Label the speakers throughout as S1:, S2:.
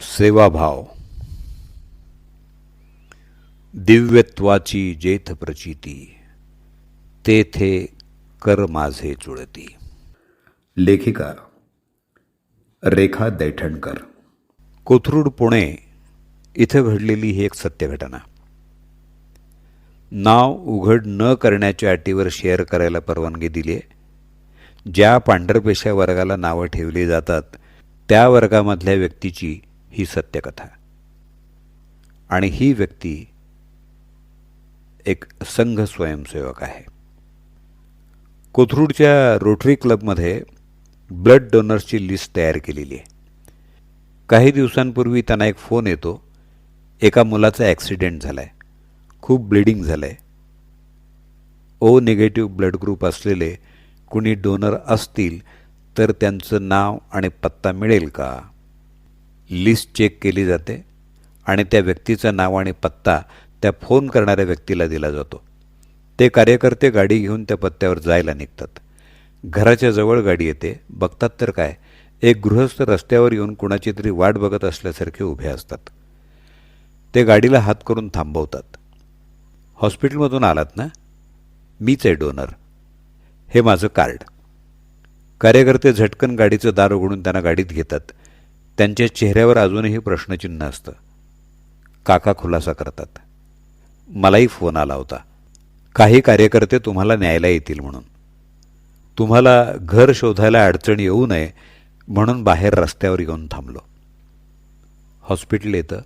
S1: सेवाभाव दिव्यत्वाची जेथ प्रचिती तेथे कर माझे जुळती
S2: लेखिका रेखा दैठणकर.
S1: कोथरूड पुणे इथं घडलेली ही एक सत्य घटना नाव उघड न करण्याच्या अटीवर शेअर करायला परवानगी दिली आहे ज्या पांढरपेशा वर्गाला नावं ठेवली जातात त्या वर्गामधल्या व्यक्तीची ही सत्यकथा आणि ही व्यक्ती एक संघ स्वयंसेवक आहे. कोथरूडच्या रोटरी क्लबमध्ये ब्लड डोनर्सची लिस्ट तयार केलेली आहे. काही दिवसांपूर्वी त्यांना एक फोन येतो एका मुलाचा ॲक्सिडेंट झाला आहे खूप ब्लिडिंग झालं आहे ओ निगेटिव्ह ब्लड ग्रुप असलेले कुणी डोनर असतील तर त्यांचं नाव आणि पत्ता मिळेल का? लिस्ट चेक केली जाते आणि त्या व्यक्तीचं नाव आणि पत्ता त्या फोन करणाऱ्या व्यक्तीला दिला जातो. ते कार्यकर्ते गाडी घेऊन त्या पत्त्यावर जायला निघतात. घराच्या जवळ गाडी येते. बघतात तर काय? एक गृहस्थ रस्त्यावर येऊन कुणाची तरी वाट बघत असल्यासारखे उभे असतात. ते गाडीला हात करून थांबवतात. हॉस्पिटलमधून आलात ना? मीच आहे डोनर. हे माझं कार्ड. कार्यकर्ते झटकन गाडीचं दार उघडून त्यांना गाडीत घेतात. त्यांच्या चेहऱ्यावर अजूनही प्रश्नचिन्ह असतं. काका खुलासा करतात. मलाही फोन आला होता. काही कार्यकर्ते तुम्हाला न्यायला येतील म्हणून. तुम्हाला घर शोधायला अडचण येऊ नये म्हणून बाहेर रस्त्यावर येऊन थांबलो. हॉस्पिटल येतं.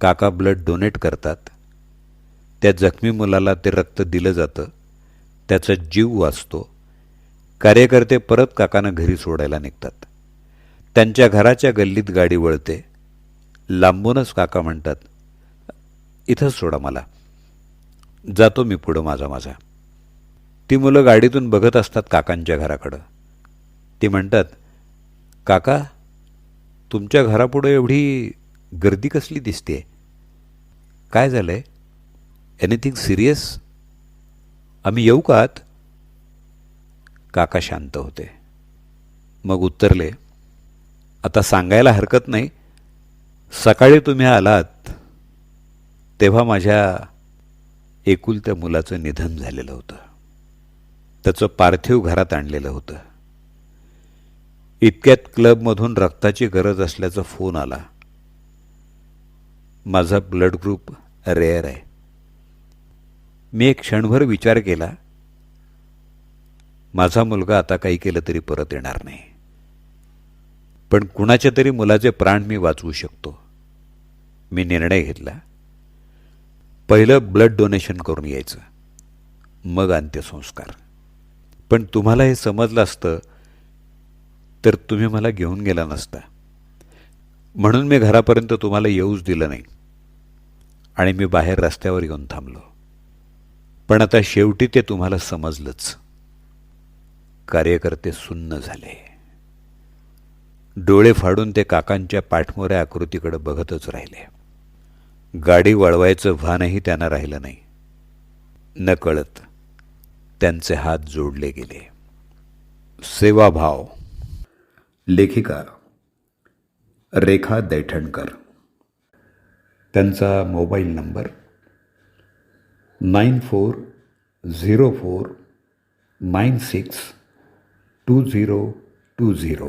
S1: काका ब्लड डोनेट करतात. त्या जखमी मुलाला ते रक्त दिलं जातं. त्याचा जीव वाचतो. कार्यकर्ते परत काकांना घरी सोडायला निघतात. त्यांच्या घराच्या गल्लीत गाडी वळते. लांबूनच काका म्हणतात इथंच सोडा मला. जातो मी पुढं माझा माझा. ती मुलं गाडीतून बघत असतात काकांच्या घराकडं. ती म्हणतात काका तुमच्या घरापुढं एवढी गर्दी कसली दिसते? काय झालं आहे एनिथिंग सिरियस आम्ही येऊ का आत? काका शांत होते. मग उत्तरले आता सांगायला हरकत नाही. सकाळी तुम्ही आलात तेव्हा माझ्या एकुलत्या मुलाचं निधन झालेलं होतं. त्याचं पार्थिव घरात आणलेलं होतं. इतक्यात क्लबमधून रक्ताची गरज असल्याचा फोन आला. माझा ब्लड ग्रुप रेअर आहे. मी एक क्षणभर विचार केला. माझा मुलगा आता काही केलं तरी परत येणार नाही. पण कुणाच्या तरी मुलाचे प्राण मी वाचवू शकतो. मी निर्णय घेतला. पहिलं ब्लड डोनेशन करून यायचं. मग अंत्यसंस्कार. पण तुम्हाला हे समजलं असतं तर तुम्ही मला घेऊन गेला नसता. म्हणून मी घरापर्यंत तुम्हाला येऊच दिलं नाही. आणि मी बाहेर रस्त्यावर येऊन थांबलो. पण आता शेवटी ते तुम्हाला समजलंच. कार्यकर्ते सुन्न झाले. डोळे फाडून ते काकांच्या पाठमोऱ्या आकृतीकडे बघतच राहिले. गाडी वळवायचं भानही त्यांना राहिलं नाही. नकळत त्यांचे हात जोडले गेले. सेवाभाव
S2: लेखिका रेखा दैठणकर.
S1: त्यांचा mobile number nine four zero four nine six two zero two zero.